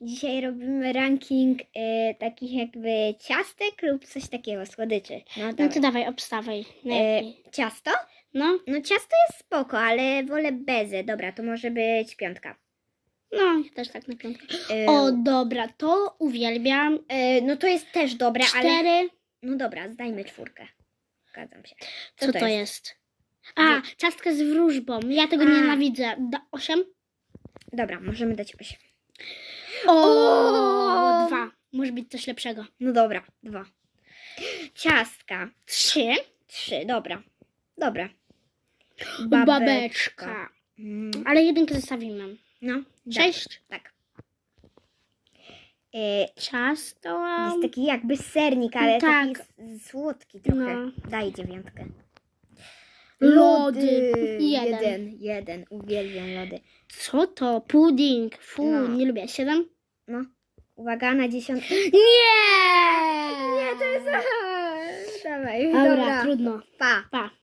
Dzisiaj robimy ranking e, takich jakby ciastek lub coś takiego, słodyczy. No, No to dawaj, obstawaj. e, Najlepiej. ciasto? No, No ciasto jest spoko, ale wolę bezę. Dobra, to może być piątka. no, ja też tak na piątkę. E, O, dobra, to uwielbiam. e, no to jest też dobre, ale... Cztery. No dobra, zdajmy czwórkę. Zgadzam się. Co, to, jest? A, ciastka z wróżbą. Ja tego A. nienawidzę. Da, osiem? Dobra, możemy dać 8. O, dwa. Może być coś lepszego. No dobra, dwa. Ciastka. Trzy. Trzy, dobra. Dobra. Babeczka. Mm, Ale jedynkę zostawimy. No. Sześć. Tak. E, Ciasto. jest taki jakby sernik, ale Tak. taki s- słodki trochę. No. Daj dziewiątkę. Lody. Jeden. Jeden. Jeden. Uwielbiam lody. Co to? Pudding. Fu, No. nie lubię. Siedem? No. Uwaga na dziesiątkę. Nie! Nie, to jest... Dawaj, Dobra, dobra. trudno. Pa. Pa.